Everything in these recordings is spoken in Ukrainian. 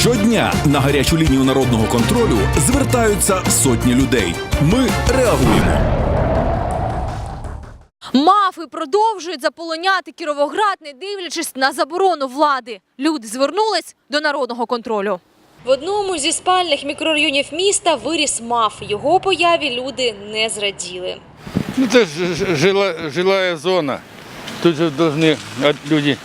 Щодня на гарячу лінію народного контролю звертаються сотні людей. Ми реагуємо. Мафи продовжують заполоняти Кіровоград, не дивлячись на заборону влади. Люди звернулись до народного контролю. В одному зі спальних мікрорайонів міста виріс маф. Його появі люди не зраділи. Ну, это же ж- жила, жилая зона. Тут же должны от- люди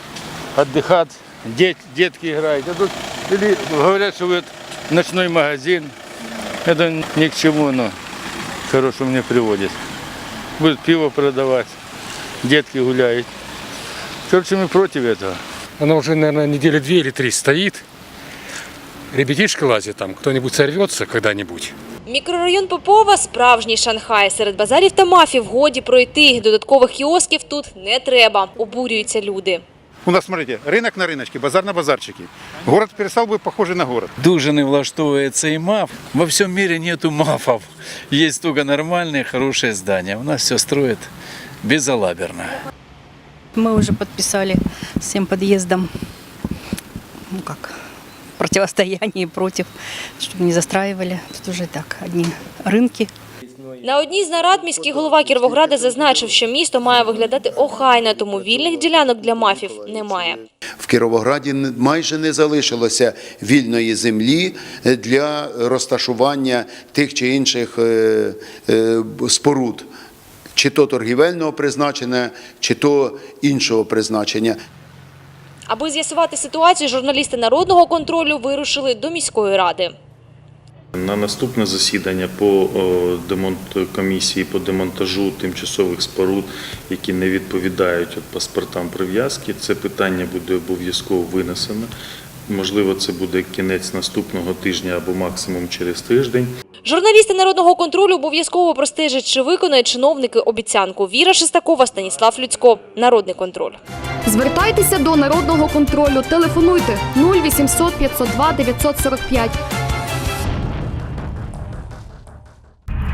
отдыхать, дет- детки играют. А тут или говорят, что вот ночной магазин. Это ни к чему оно хорошему не приводит. Будут пиво продавать, детки гуляют. Короче, мы против этого. Она уже, наверное, недели две или три стоит. Ребятишка лазит там, кто-нибудь сорвется когда-нибудь. Мікрорайон Попова – справжній Шанхай. Серед базарів та мафів годі пройти. Додаткових кіосків тут не треба. Обурюються люди. У нас, смотрите, рынок на рыночке, базар на базарчике. Город перестал быть похожий на город. Дуже не влаштовує цей маф. Во всем мире нету мафов. Есть только нормальные, хорошие здания. У нас все строят безалаберно. Мы уже подписали всем подъездам, ну как, противостояние против, чтобы не застраивали. Тут уже так, одни рынки. На одній з нарад міський голова Кіровограда зазначив, що місто має виглядати охайно, тому вільних ділянок для мафів немає. В Кіровограді майже не залишилося вільної землі е, для розташування тих чи інших е, е, споруд, чи то торгівельного призначення, чи то іншого призначення. Аби з'ясувати ситуацію, журналісти народного контролю вирушили до міської ради. На наступне засідання по комісії по демонтажу тимчасових споруд, які не відповідають от паспортам прив'язки, це питання буде обов'язково винесено. Можливо, це буде кінець наступного тижня або максимум через тиждень. Журналісти народного контролю обов'язково простежать, чи виконають чиновники обіцянку. Віра Шестакова, Станіслав Люцько. Народний контроль. Звертайтеся до народного контролю. Телефонуйте 0800 502 945.